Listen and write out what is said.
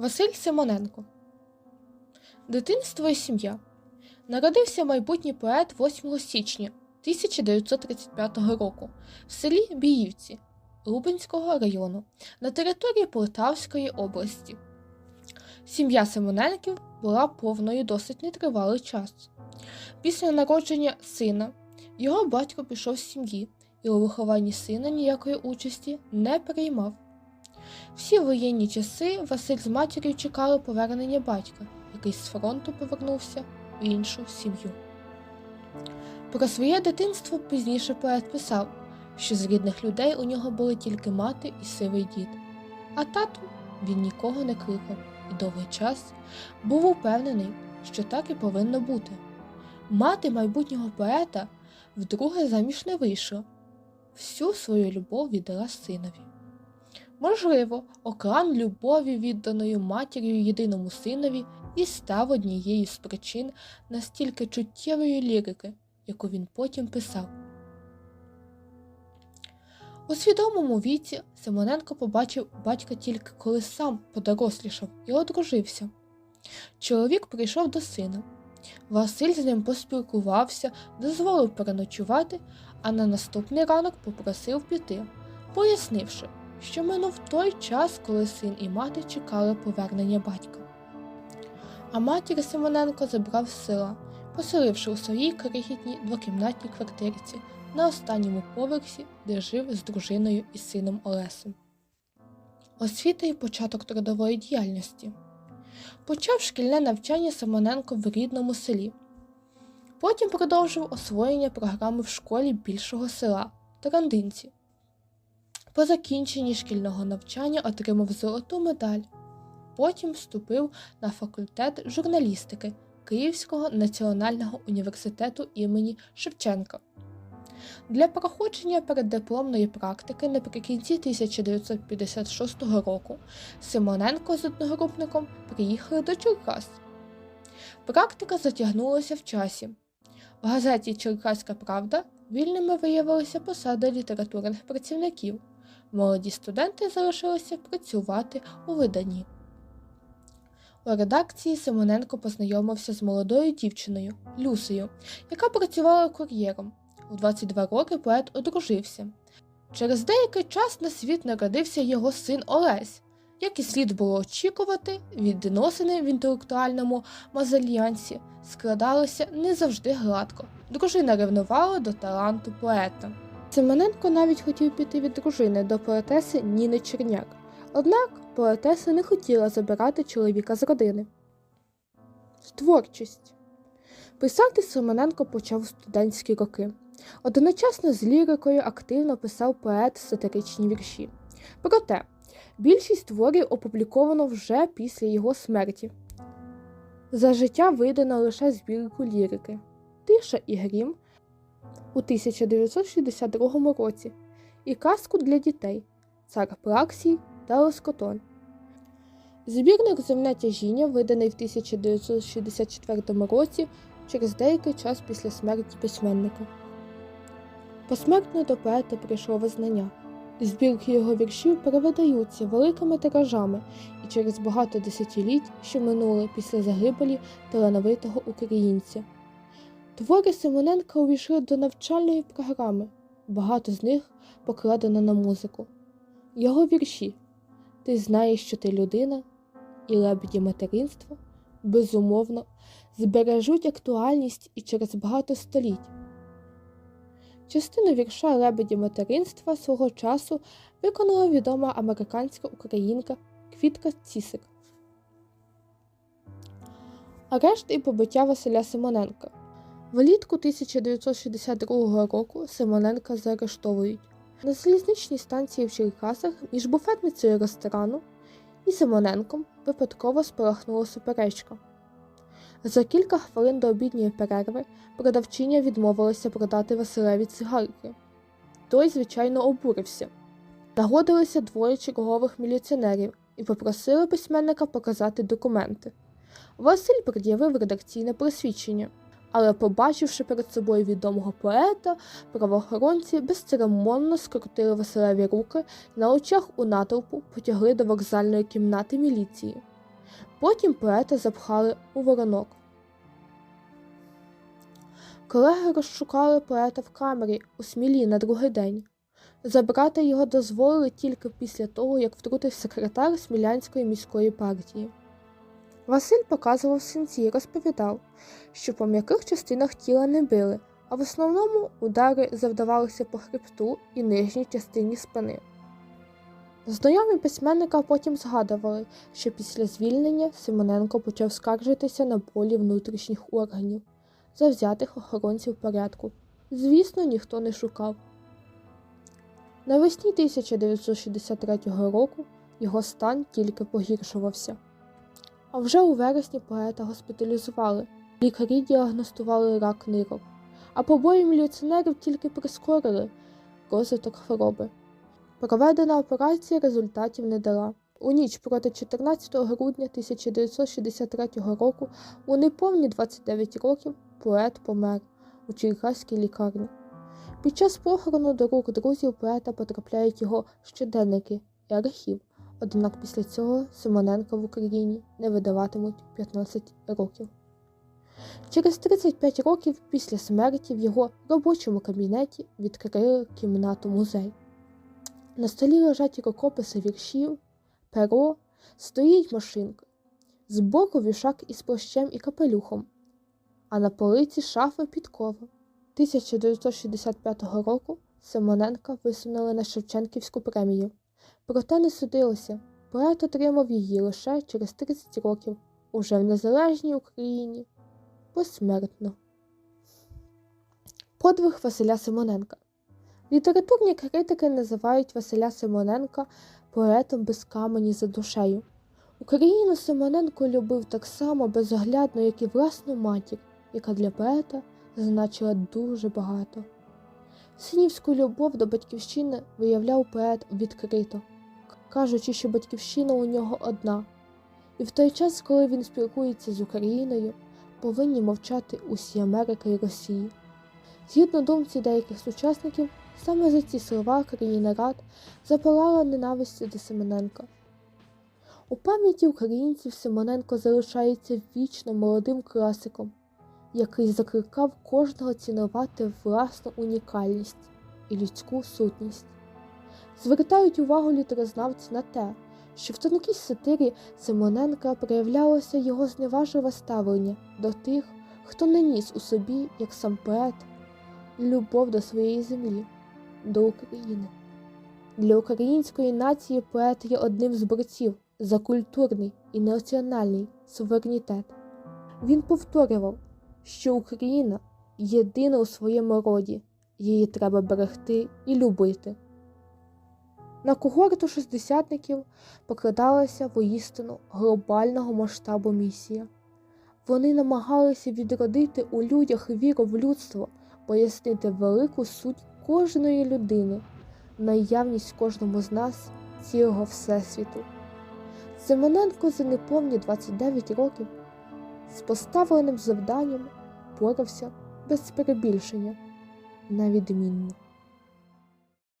Василь Симоненко. Дитинство і сім'я. Народився майбутній поет 8 січня 1935 року в селі Біївці Лубенського району на території Полтавської області. Сім'я Симоненків була повною досить нетривалий час. Після народження сина його батько пішов з сім'ї і у вихованні сина ніякої участі не приймав. Всі воєнні часи Василь з матір'ю чекали повернення батька, який з фронту повернувся в іншу сім'ю. Про своє дитинство пізніше поет писав, що з рідних людей у нього були тільки мати і сивий дід, а тату він нікого не кликав і довгий час був упевнений, що так і повинно бути. Мати майбутнього поета вдруге заміж не вийшла, всю свою любов віддала синові. Можливо, окран любові, відданою матір'ю єдиному синові, і став однією з причин настільки чуттєвої лірики, яку він потім писав. У свідомому віці Симоненко побачив батька тільки коли сам подорослішав і одружився. Чоловік прийшов до сина. Василь з ним поспілкувався, дозволив переночувати, а на наступний ранок попросив піти, пояснивши, що минув той час, коли син і мати чекали повернення батька. А матір Симоненко забрав з села, поселивши у своїй крихітній двокімнатній квартирці на останньому поверсі, де жив з дружиною і сином Олесем. Освіта і початок трудової діяльності. Почав шкільне навчання Симоненко в рідному селі. Потім продовжив освоєння програми в школі більшого села Тарандинці. По закінченні шкільного навчання отримав золоту медаль. Потім вступив на факультет журналістики Київського національного університету імені Шевченка. Для проходження переддипломної практики наприкінці 1956 року Симоненко з одногрупником приїхали до Черкас. Практика затягнулася в часі. В газеті Черкаська Правда вільними виявилися посади літературних працівників. Молоді студенти залишилися працювати у виданні. У редакції Симоненко познайомився з молодою дівчиною Люсею, яка працювала кур'єром. У 22 роки поет одружився. Через деякий час на світ народився його син Олесь. Як і слід було очікувати, відносини в інтелектуальному мазальянсі складалися не завжди гладко. Дружина ревнувала до таланту поета. Семененко навіть хотів піти від дружини до поетеси Ніни Черняк. Однак поетеса не хотіла забирати чоловіка з родини. Творчість писати Семененко почав у студентські роки. Одночасно з лірикою активно писав поет сатиричні вірші. Проте більшість творів опубліковано вже після його смерті. За життя видано лише збірку лірики Тиша і грім у 1962 році і казку для дітей Цар Плаксій та Лоскотон. Збірник Земне тяжіння виданий в 1964 році через деякий час після смерті письменника. Посмертно до поета прийшло визнання. Збірки його віршів перевидаються великими тиражами і через багато десятиліть, що минули після загибелі талановитого українця. Твори Симоненка увійшли до навчальної програми, багато з них покладено на музику. Його вірші Ти знаєш, що ти людина і лебеді материнства безумовно збережуть актуальність і через багато століть. Частину вірша лебеді материнства свого часу виконала відома американська українка Квітка Цісик. Арешт і побиття Василя Симоненка. Влітку 1962 року Симоненка заарештовують на залізничній станції в Черкасах між буфетницею ресторану і Симоненком випадково спалахнула суперечка. За кілька хвилин до обідньої перерви продавчиня відмовилася продати Василеві цигарки. Той, звичайно, обурився. Нагодилися двоє чергових міліціонерів і попросили письменника показати документи. Василь пред'явив редакційне просвідчення, але, побачивши перед собою відомого поета, правоохоронці безцеремонно скрутили Василеві руки на очах у натовпу потягли до вокзальної кімнати міліції. Потім поета запхали у воронок. Колеги розшукали поета в камері у смілі на другий день. Забрати його дозволили тільки після того, як втрутив секретар Смілянської міської партії. Василь показував синці і розповідав, що по м'яких частинах тіла не били, а в основному удари завдавалися по хребту і нижній частині спини. Знайомі письменника потім згадували, що після звільнення Симоненко почав скаржитися на болі внутрішніх органів, завзятих охоронців порядку. Звісно, ніхто не шукав. Навесні 1963 року його стан тільки погіршувався. А вже у вересні поета госпіталізували. Лікарі діагностували рак нирок, а побої міліціонерів тільки прискорили розвиток хвороби. Проведена операція результатів не дала. У ніч проти 14 грудня 1963 року, у неповні 29 років, поет помер у Черкаській лікарні. Під час похорону до рук друзів поета потрапляють його щоденники і архів, однак після цього Симоненка в Україні не видаватимуть 15 років. Через 35 років після смерті в його робочому кабінеті відкрили кімнату музей. На столі лежать рукописи віршів, перо, стоїть машинка, збоку вішак із плащем і капелюхом, а на полиці шафа підкова. 1965 року Симоненка висунули на Шевченківську премію. Проте не судилося. Поет отримав її лише через 30 років, уже в незалежній Україні, посмертно. Подвиг Василя Симоненка Літературні критики називають Василя Симоненка поетом без камені за душею. Україну Симоненко любив так само безоглядно, як і власну матір, яка для поета значила дуже багато. Синівську любов до батьківщини виявляв поет відкрито, кажучи, що батьківщина у нього одна, і в той час, коли він спілкується з Україною, повинні мовчати усі Америка і Росії. Згідно думці деяких сучасників, саме за ці слова країна рад запалала ненавистю до Симоненка. У пам'яті українців Симоненко залишається вічно молодим класиком, який закликав кожного цінувати власну унікальність і людську сутність. Звертають увагу літерознавці на те, що в тонкій сатирі Симоненка проявлялося його зневажливе ставлення до тих, хто не ніс у собі, як сам поет, любов до своєї землі, до України. Для української нації поет є одним з борців за культурний і національний суверенітет. Він повторював, що Україна єдина у своєму роді, її треба берегти і любити. На когорту шістдесятників покладалася воістину глобального масштабу місія. Вони намагалися відродити у людях віру в людство, пояснити велику суть кожної людини, наявність кожному з нас цілого Всесвіту. Симоненко за неповні 29 років з поставленим завданням боровся без перебільшення на відмінно.